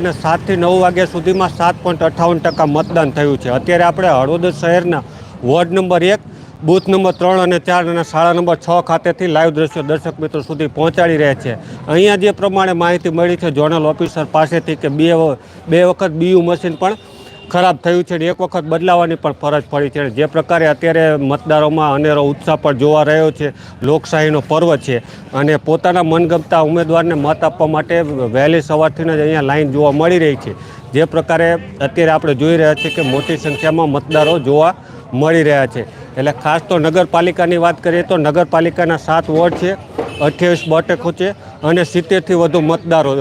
અને સાતથી નવ વાગ્યા સુધીમાં સાત પોઈન્ટ અઠ્ઠાવન ટકા મતદાન થયું છે. અત્યારે આપણે હળવદ શહેરના વોર્ડ નંબર એક, બૂથ નંબર ત્રણ અને ચાર અને શાળા નંબર છ ખાતેથી લાઈવ દ્રશ્યો દર્શક મિત્રો સુધી પહોંચાડી રહ્યા છે. અહીંયા જે પ્રમાણે માહિતી મળી છે, ઝોનલ ઓફિસર પાસેથી કે બે બે વખત બીયુ મશીન પણ ખરાબ થયું છે અને એક વખત બદલાવાની પણ ફરજ પડી છે. જે પ્રકારે અત્યારે મતદારોમાં અનેરો ઉત્સાહ પણ જોવા રહ્યો છે, લોકશાહીનો પર્વ છે અને પોતાના મનગમતા ઉમેદવારને મત આપવા માટે વહેલી સવારથી જ અહીંયા લાઈન જોવા મળી રહી છે. જે પ્રકારે અત્યારે આપણે જોઈ રહ્યા છીએ કે મોટી સંખ્યામાં મતદારો જોવા મળી રહ્યા છે. એટલે ખાસ તો નગરપાલિકાની વાત કરીએ તો નગરપાલિકાના સાત વોર્ડ છે, અઠ્યાવીસ બેઠકો છે અને સિત્તેરથી વધુ મતદારો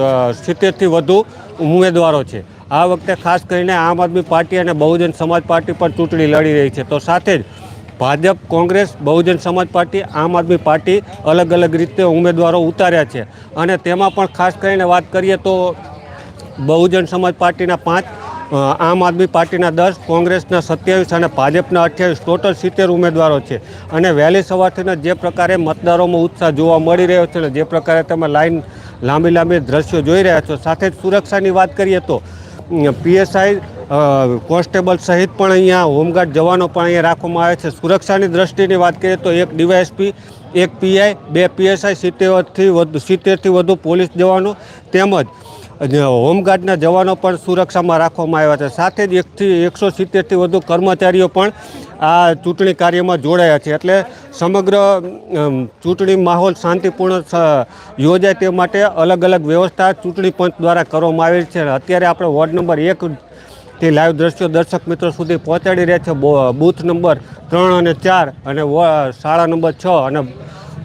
સિત્તેરથી વધુ ઉમેદવારો છે. આ વખતે ખાસ કરીને આમ આદમી પાર્ટી અને બહુજન સમાજ પાર્ટી પણ ચૂંટણી લડી રહી છે. તો સાથે જ ભાજપ, કોંગ્રેસ, બહુજન સમાજ પાર્ટી, આમ આદમી પાર્ટી અલગ અલગ રીતે ઉમેદવારો ઉતાર્યા છે. અને તેમાં પણ ખાસ કરીને વાત કરીએ તો બહુજન સમાજ પાર્ટીના પાંચ આમ આદમી પાર્ટીના દસ, કોંગ્રેસના સત્યાવીસ અને ભાજપના અઠ્યાવીસ ટોટલ સિત્તેર ઉમેદવારો છે. અને વહેલી સવારથીના જે પ્રકારે મતદારોમાં ઉત્સાહ જોવા મળી રહ્યો છે અને જે પ્રકારે તમે લાઈન લાંબી લાંબી દ્રશ્યો જોઈ રહ્યા છો, સાથે જ સુરક્ષાની વાત કરીએ તો પીએસઆઈ કોન્સ્ટેબલ સહિત પણ અહીંયા હોમગાર્ડ જવાનો પણ અહીંયા રાખવામાં આવે છે. સુરક્ષાની દ્રષ્ટિની વાત કરીએ તો એક ડીવાયએસપી, એક પીઆઈ, બે પીએસઆઈ, સિત્તેરથી વધુ સિત્તેરથી વધુ પોલીસ જવાનો તેમજ હોમગાર્ડના જવાનો પણ સુરક્ષામાં રાખવામાં આવ્યા છે. સાથે જ એકથી, એકસો સિત્તેરથી વધુ કર્મચારીઓ પણ આ ચૂંટણી કાર્યમાં જોડાયા છે. એટલે સમગ્ર ચૂંટણી માહોલ શાંતિપૂર્ણ યોજાય તે માટે અલગ અલગ વ્યવસ્થા ચૂંટણી પંચ દ્વારા કરવામાં આવેલ છે. અત્યારે આપણે વોર્ડ નંબર એક તે લાઈવ દ્રશ્યો દર્શક મિત્રો સુધી પહોંચાડી રહ્યા છે. બૂથ નંબર ત્રણ અને ચાર અને શાળા નંબર છ અને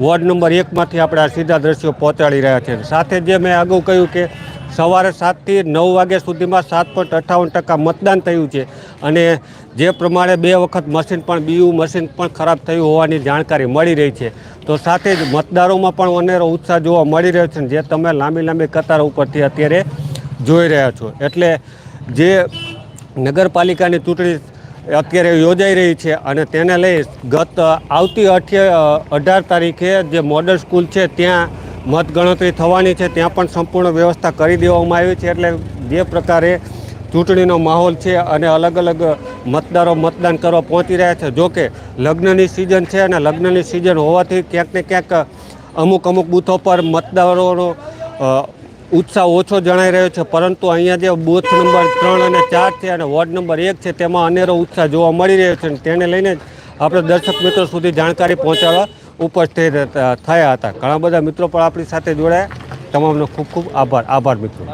વોર્ડ નંબર એકમાંથી આપણે આ સીધા દ્રશ્યો પહોંચાડી રહ્યા છે. સાથે જે મેં અગાઉ કહ્યું કે સવારે સાતથી નવ વાગ્યા સુધીમાં સાત પોઈન્ટ અઠ્ઠાવન ટકા મતદાન થયું છે. અને જે પ્રમાણે બે વખત મશીન પણ, બીયું મશીન પણ ખરાબ થયું હોવાની જાણકારી મળી રહી છે. તો સાથે જ મતદારોમાં પણ અનેરો ઉત્સાહ જોવા મળી રહ્યો છે જે તમે લાંબી લાંબી કતાર ઉપરથી અત્યારે જોઈ રહ્યા છો. એટલે જે નગરપાલિકાની ચૂંટણી અત્યારે યોજાઈ રહી છે અને તેને લઈ ગત આવતી અઠ્યા અઢાર તારીખે જે મોડલ સ્કૂલ છે, ત્યાં મતગણતરી થવાની છે, ત્યાં પણ સંપૂર્ણ વ્યવસ્થા કરી દેવામાં આવી છે, એટલે જે પ્રકારે ચૂંટણીનો માહોલ છે અને અલગ અલગ મતદારો મતદાન કરવા પહોંચી રહ્યા છે જોકે લગ્નની સિઝન છે અને લગ્નની સિઝન હોવાથી ક્યાંક ને ક્યાંક અમુક અમુક બૂથો પર મતદારોનો ઉત્સાહ ઓછો જણાઈ રહ્યો છે, પરંતુ અહીંયા જે બૂથ નંબર ત્રણ અને ચાર છે અને વોર્ડ નંબર એક છે, તેમાં અનેરો ઉત્સાહ જોવા મળી રહ્યો છે તેને લઈને આપણે દર્શક મિત્રો સુધી જાણકારી પહોંચાડવા ઉપસ્થિત થયા હતા. ઘણા બધા મિત્રો પણ આપણી સાથે જોડાયા. તમામનો ખૂબ ખૂબ આભાર. આભાર, મિત્રો.